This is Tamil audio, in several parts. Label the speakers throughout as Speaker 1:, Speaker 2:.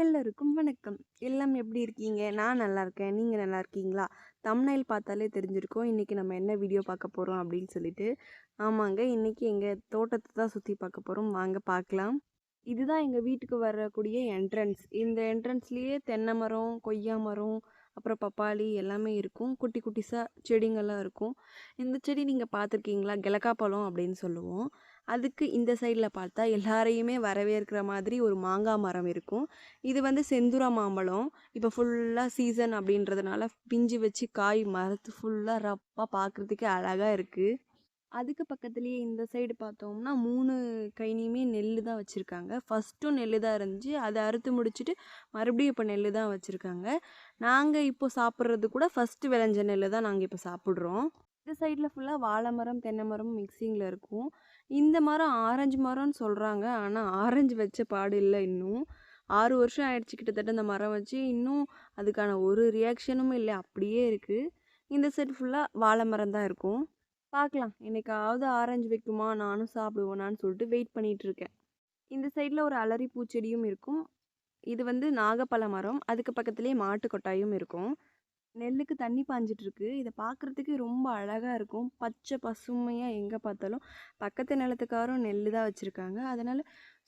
Speaker 1: எல்லோருக்கும் வணக்கம். எல்லாம் எப்படி இருக்கீங்க? நான் நல்லா இருக்கேன். நீங்கள் நல்லா இருக்கீங்களா? தம்னைல் பார்த்தாலே தெரிஞ்சிருக்கும். இன்றைக்கி நம்ம என்ன வீடியோ பார்க்க போகிறோம் அப்படின்னு சொல்லிட்டு. ஆமாங்க இன்றைக்கி எங்கள் தோட்டத்தை தான் சுற்றி பார்க்க போகிறோம் வாங்க பார்க்கலாம். இதுதான் எங்கள் வீட்டுக்கு வரக்கூடிய என்ட்ரன்ஸ் இந்த என்ட்ரன்ஸ்லேயே தென்னை மரம் கொய்யா மரம் அப்புறம் பப்பாளி எல்லாமே இருக்கும். குட்டி குட்டிஸாக செடிங்கள்லாம் இருக்கும். இந்த செடி நீங்கள் பார்த்துருக்கீங்களா? கிழக்கா பழம் அப்படின்னு சொல்லுவோம். அதுக்கு இந்த சைடில் பார்த்தா எல்லாரையுமே வரவேற்கிற மாதிரி ஒரு மாங்காய் மரம் இருக்கும். இது வந்து செந்துரா மாம்பழம். இப்போ ஃபுல்லாக சீசன் அப்படின்றதுனால பிஞ்சு வச்சு காய் மரத்து ஃபுல்லாக ரப்பாக பார்க்குறதுக்கே அழகாக இருக்குது அதுக்கு பக்கத்துலேயே இந்த சைடு பார்த்தோம்னா மூணு கைனியுமே நெல் தான் வச்சுருக்காங்க. ஃபஸ்ட்டும் நெல் தான் இருந்துச்சு. அதை அறுத்து முடிச்சுட்டு மறுபடியும் இப்போ நெல் தான் வச்சுருக்காங்க. நாங்கள் இப்போ சாப்பிட்றது கூட ஃபஸ்ட்டு விளைஞ்ச நெல் தான் நாங்கள் இப்போ சாப்பிட்றோம். இந்த சைடில் ஃபுல்லாக வாழை மரம் தென்னை மரம் மிக்சிங்கில் இருக்கும். இந்த மரம் ஆரஞ்சு மரம்னு சொல்கிறாங்க ஆனால் ஆரஞ்சு வச்ச பாடு இல்லை இன்னும். ஆறு வருஷம் ஆயிடுச்சு கிட்டத்தட்ட இந்த மரம் வச்சு. இன்னும் அதுக்கான ஒரு ரியாக்ஷனும் இல்லை. அப்படியே இருக்குது இந்த சைடு ஃபுல்லாக வாழை மரம் தான் இருக்கும். பார்க்கலாம் என்னைக்காவது ஆரஞ்சு வைக்குமா? நானும் சாப்பிடுவேனான்னு சொல்லிட்டு வெயிட் பண்ணிகிட்ருக்கேன் இந்த சைடில் ஒரு அலரி பூச்செடியும் இருக்கும். இது வந்து நாகப்பழ மரம். அதுக்கு பக்கத்துலேயே மாட்டு கொட்டாயும் இருக்கும். நெல்லுக்கு தண்ணி பாஞ்சிட்ருக்கு இதை பார்க்குறதுக்கு ரொம்ப அழகாக இருக்கும். பச்சை பசுமையாக எங்கே பார்த்தாலும். பக்கத்து நிலத்துக்காரும் நெல் தான் வச்சுருக்காங்க. அதனால்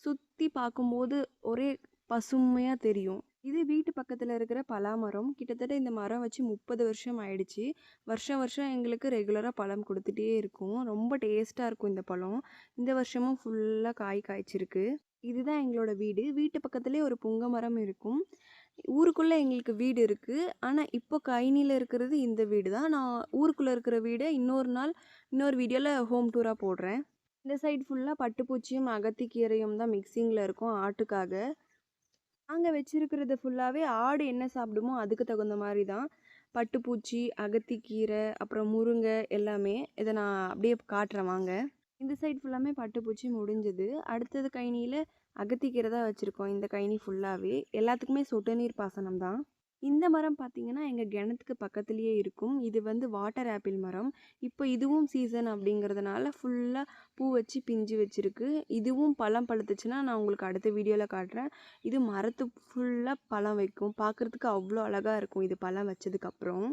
Speaker 1: சுற்றி பார்க்கும்போது ஒரே பசுமையாக தெரியும். இது வீட்டு பக்கத்தில் இருக்கிற பலாமரம். கிட்டத்தட்ட இந்த மரம் வச்சு முப்பது வருஷம் ஆயிடுச்சு. வருஷம் வருஷம் எங்களுக்கு ரெகுலராக பழம் கொடுத்துட்டே இருக்கும். ரொம்ப டேஸ்ட்டாக இருக்கும் இந்த பழம். இந்த வருஷமும் ஃபுல்லாக காய் காய்ச்சிருக்கு. இதுதான் எங்களோட வீடு. வீட்டு பக்கத்துலேயே ஒரு புங்க மரம் இருக்கும். ஊருக்குள்ளே எங்களுக்கு வீடு இருக்குது ஆனால் இப்போ கைனியில் இருக்கிறது இந்த வீடு தான் நான் ஊருக்குள்ளே இருக்கிற வீடை இன்னொரு நாள் இன்னொரு வீடியோவில் ஹோம் டூராக போடுறேன். இந்த சைடு ஃபுல்லாக பட்டுப்பூச்சியும் அகத்திக்கீரையும் தான் மிக்சிங்கில் இருக்கும் ஆட்டுக்காக. நாங்கள் வச்சுருக்கிறது ஃபுல்லாகவே ஆடு என்ன சாப்பிடுமோ அதுக்கு தகுந்த மாதிரி தான் பட்டுப்பூச்சி அகத்திக்கீரை அப்புறம் முருங்கை எல்லாமே இதை நான் அப்படியே காட்டுறேன் வாங்க. இந்த சைடு ஃபுல்லாமே பட்டுப்பூச்சி முடிஞ்சது. அடுத்தது கைனியில் அகத்திக்கீரை தான் வச்சுருக்கோம். இந்த கைனி ஃபுல்லாகவே எல்லாத்துக்குமே சொட்டு நீர் பாசனம் தான் இந்த மரம் பார்த்திங்கன்னா எங்கள் கிணத்துக்கு பக்கத்துலேயே இருக்கும். இது வந்து வாட்டர் ஆப்பிள் மரம். இப்போ இதுவும் சீசன் அப்படிங்கிறதுனால ஃபுல்லாக பூ வச்சு பிஞ்சு வச்சுருக்கு. இதுவும் பழம் பழுத்துச்சுன்னா நான் உங்களுக்கு அடுத்த வீடியோவில் காட்டுறேன். இது மரத்து ஃபுல்லாக பழம் வைக்கும். பார்க்குறதுக்கு அவ்வளோ அழகாக இருக்கும் இது பழம் வச்சதுக்கப்புறம்.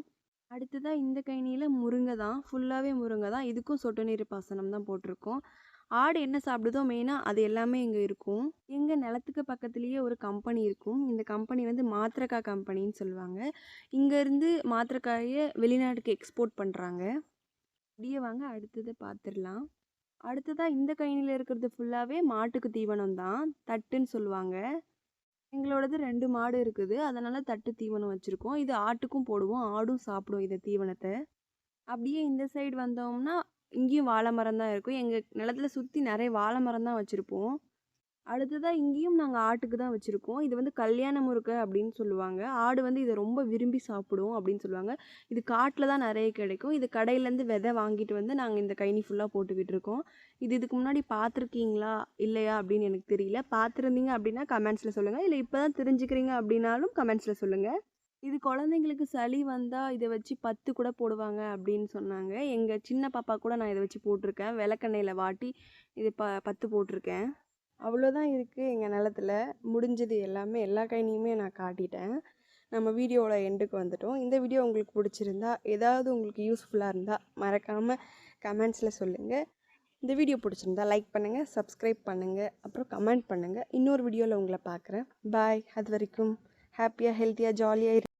Speaker 1: அடுத்ததாக இந்த கைனியில் முருங்கை தான். ஃபுல்லாகவே முருங்கை தான். இதுக்கும் சொட்டு நீர் பாசனம் தான் போட்டிருக்கோம். ஆடு என்ன சாப்பிடுதோ மெயினாக அது எல்லாமே இங்கே இருக்கும். எங்கள் நிலத்துக்கு பக்கத்துலேயே ஒரு கம்பெனி இருக்கும். இந்த கம்பெனி வந்து மாத்திரக்காய் கம்பெனின்னு சொல்லுவாங்க. இங்கேருந்து மாத்திரக்காயை வெளிநாட்டுக்கு எக்ஸ்போர்ட் பண்ணுறாங்க அப்படியே வாங்க அடுத்ததை பார்த்துடலாம். அடுத்ததாக இந்த கயனியில் இருக்கிறது ஃபுல்லாகவே மாட்டுக்கு தீவனம் தான். தட்டுன்னு சொல்லுவாங்க. எங்களோடது ரெண்டு மாடு இருக்குது. அதனால் தட்டு தீவனம் வச்சுருக்கோம். இது ஆட்டுக்கும் போடுவோம். ஆடும் சாப்பிடும் இந்த தீவனத்தை. அப்படியே இந்த சைடு வந்தோம்னா இங்கேயும் வாழை மரம் தான் இருக்கும். எங்கள் நிலத்துல சுற்றி நிறைய வாழை மரம் தான் வச்சுருப்போம். அடுத்ததாக இங்கேயும் நாங்கள் ஆட்டுக்கு தான் வச்சுருக்கோம். இது வந்து கல்யாண முறுக்கை அப்படின்னு சொல்லுவாங்க. ஆடு வந்து இதை ரொம்ப விரும்பி சாப்பிடும் அப்படின்னு சொல்லுவாங்க. இது காட்டில் தான் நிறைய கிடைக்கும். இது கடையிலேருந்து விதை வாங்கிட்டு வந்து நாங்கள் இந்த கைனி ஃபுல்லாக போட்டுக்கிட்டு இருக்கோம். இது இதுக்கு முன்னாடி பார்த்துருக்கீங்களா? இல்லையா? அப்படின்னு எனக்கு தெரியல. பார்த்துருந்தீங்க அப்படின்னா கமெண்ட்ஸில் சொல்லுங்கள் இல்லை இப்போ தான் தெரிஞ்சுக்கிறீங்க அப்படின்னாலும் கமெண்ட்ஸில் சொல்லுங்கள் இது குழந்தைங்களுக்கு சளி வந்தால் இதை வச்சு பத்து கூட போடுவாங்க அப்படின்னு சொன்னாங்க. எங்கள் சின்ன பாப்பா கூட நான் இதை வச்சு போட்டிருக்கேன். விளக்கெண்ணெயில் வாட்டி இது ப பத்து போட்டிருக்கேன். அவ்வளோதான் இருக்குது எங்கள் நிலத்துல. முடிஞ்சது எல்லாமே எல்லா கைனியுமே நான் காட்டிட்டேன். நம்ம வீடியோவோட எண்டுக்கு வந்துட்டோம். இந்த வீடியோ உங்களுக்கு பிடிச்சிருந்தா ஏதாவது உங்களுக்கு யூஸ்ஃபுல்லாக இருந்தால் மறக்காமல் கமெண்ட்ஸில் சொல்லுங்கள் இந்த வீடியோ பிடிச்சிருந்தா லைக் பண்ணுங்கள் சப்ஸ்கிரைப் பண்ணுங்கள் அப்புறம் கமெண்ட் பண்ணுங்கள் இன்னொரு வீடியோவில் உங்களை பார்க்குறேன். பாய் அது வரைக்கும். happier, healthier, jollier.